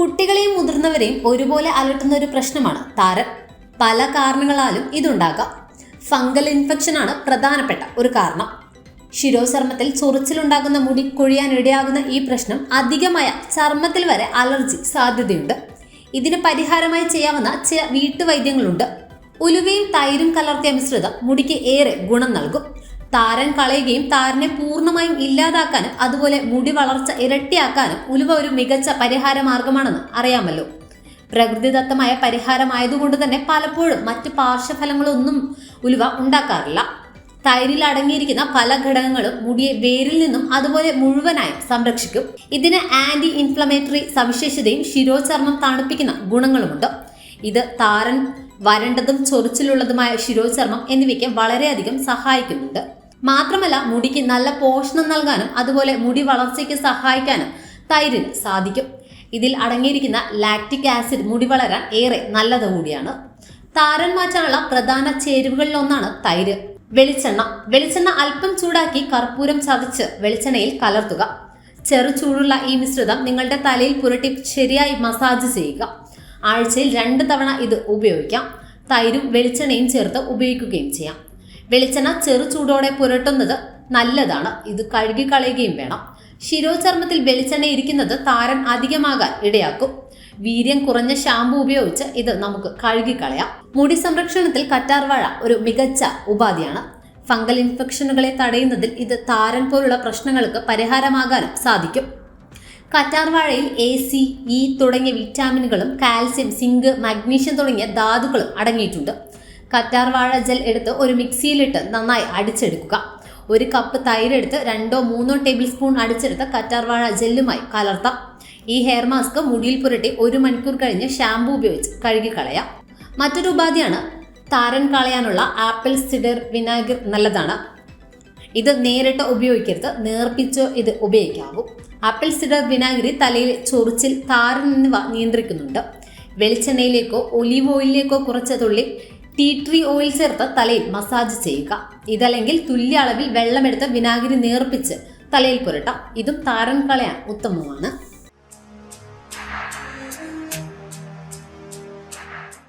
കുട്ടികളെയും മുതിർന്നവരെയും ഒരുപോലെ അലട്ടുന്ന ഒരു പ്രശ്നമാണ് താരൻ. പല കാരണങ്ങളാലും ഇതുണ്ടാകാം. ഫംഗൽ ഇൻഫെക്ഷൻ ആണ് പ്രധാനപ്പെട്ട ഒരു കാരണം. ശിരോചർമ്മത്തിൽ ചൊറിച്ചിലുണ്ടാകുന്ന മുടി കൊഴിയാൻ ഇടയാകുന്ന ഈ പ്രശ്നം അധികമായ ചർമ്മത്തിൽ വരെ അലർജി സാധ്യതയുണ്ട്. ഇതിന് പരിഹാരമായി ചെയ്യാവുന്ന ചില വീട്ടുവൈദ്യങ്ങളുണ്ട്. ഉലുവയും തൈരും കലർത്തിയ മിശ്രിതം മുടിക്ക് ഏറെ ഗുണം നൽകും. താരൻ കളയുകയും താരനെ പൂർണമായും ഇല്ലാതാക്കാനും അതുപോലെ മുടി വളർച്ച ഇരട്ടിയാക്കാനും ഉലുവ ഒരു മികച്ച പരിഹാര മാർഗമാണെന്ന് അറിയാമല്ലോ പ്രകൃതിദത്തമായ പരിഹാരമായതുകൊണ്ട് തന്നെ പലപ്പോഴും മറ്റ് പാർശ്വഫലങ്ങളൊന്നും ഉലുവ ഉണ്ടാക്കാറില്ല. തൈരിൽ അടങ്ങിയിരിക്കുന്ന പല ഘടകങ്ങളും മുടിയെ വേരിൽ നിന്നും അതുപോലെ മുഴുവനായും സംരക്ഷിക്കും. ഇതിന് ആന്റി ഇൻഫ്ലമേറ്ററി സവിശേഷതയും ശിരോചർമ്മം തണുപ്പിക്കുന്ന ഗുണങ്ങളുമുണ്ട്. ഇത് താരൻ വരണ്ടതും ചൊറിച്ചിലുള്ളതുമായ ശിരോചർമ്മം എന്നിവയ്ക്ക് വളരെയധികം സഹായിക്കുന്നുണ്ട്. മാത്രമല്ല മുടിക്ക് നല്ല പോഷണം നൽകാനും അതുപോലെ മുടി വളർച്ചയ്ക്ക് സഹായിക്കാനും തൈരിന് സാധിക്കും. ഇതിൽ അടങ്ങിയിരിക്കുന്ന ലാക്റ്റിക് ആസിഡ് മുടി വളരാൻ ഏറെ നല്ലത് കൂടിയാണ്. താരൻ മാറ്റാനുള്ള പ്രധാന ചേരുവകളിൽ ഒന്നാണ് തൈര്. വെളിച്ചെണ്ണ. വെളിച്ചെണ്ണ അല്പം ചൂടാക്കി കർപ്പൂരം ചതച്ച് വെളിച്ചെണ്ണയിൽ കലർത്തുക. ചെറു ചൂടുള്ള ഈ മിശ്രിതം നിങ്ങളുടെ തലയിൽ പുരട്ടി ശരിയായി മസാജ് ചെയ്യുക. ആഴ്ചയിൽ രണ്ട് തവണ ഇത് ഉപയോഗിക്കാം. തൈരും വെളിച്ചെണ്ണയും ചേർത്ത് ഉപയോഗിക്കുകയും ചെയ്യാം. വെളിച്ചെണ്ണ ചെറു ചൂടോടെ പുരട്ടുന്നത് നല്ലതാണ്. ഇത് കഴുകി കളയുകയും വേണം. ശിരോചർമ്മത്തിൽ വെളിച്ചെണ്ണ ഇരിക്കുന്നത് താരൻ അധികമാകാൻ ഇടയാക്കും. വീര്യം കുറഞ്ഞ ഷാമ്പു ഉപയോഗിച്ച് ഇത് നമുക്ക് കഴുകിക്കളയാം മുടി സംരക്ഷണത്തിൽ കറ്റാർവാഴ ഒരു മികച്ച ഉപാധിയാണ്. ഫംഗൽ ഇൻഫെക്ഷനുകളെ തടയുന്നതിൽ ഇത് താരൻ പോലുള്ള പ്രശ്നങ്ങൾക്ക് പരിഹാരമാകാനും സാധിക്കും. കറ്റാർവാഴയിൽ എ സി ഇ തുടങ്ങിയ വിറ്റാമിനുകളും കാൽസ്യം സിങ്ക് മഗ്നീഷ്യം തുടങ്ങിയ ധാതുക്കളും അടങ്ങിയിട്ടുണ്ട്. കറ്റാർവാഴ ജെൽ എടുത്ത് ഒരു മിക്സിയിലിട്ട് നന്നായി അടിച്ചെടുക്കുക. ഒരു കപ്പ് തൈരെടുത്ത് രണ്ടോ മൂന്നോ ടേബിൾ സ്പൂൺ അടിച്ചെടുത്ത് കറ്റാർവാഴ ജെല്ലുമായി കലർത്താം. ഈ ഹെയർ മാസ്ക് മുടിയിൽ പുരട്ടി ഒരു മണിക്കൂർ കഴിഞ്ഞ് ഷാമ്പു ഉപയോഗിച്ച് കഴുകിക്കളയാം. മറ്റൊരു ഉപാധിയാണ് താരൻ കളയാനുള്ള ആപ്പിൾ സിഡർ വിനാഗിർ നല്ലതാണ്. ഇത് നേരിട്ട് ഉപയോഗിക്കരുത് നേർപ്പിച്ചോ ഇത് ഉപയോഗിക്കാവൂ. ആപ്പിൾ സിഡർ വിനാഗിരി തലയിലെ ചൊറിച്ചിൽ താരൻ എന്നിവ നിയന്ത്രിക്കുന്നുണ്ട്. വെളിച്ചെണ്ണയിലേക്കോ ഒലീവ് ഓയിലിലേക്കോ കുറച്ച് തുള്ളി ടീ ട്രീ ഓയിൽ ചേർത്ത് തലയിൽ മസാജ് ചെയ്യുക. ഇതല്ലെങ്കിൽ തുല്യ അളവിൽ വെള്ളമെടുത്ത് വിനാഗിരി നേർപ്പിച്ച് തലയിൽ പുരട്ടാം. ഇതും താരൻ കളയാൻ ഉത്തമമാണ്.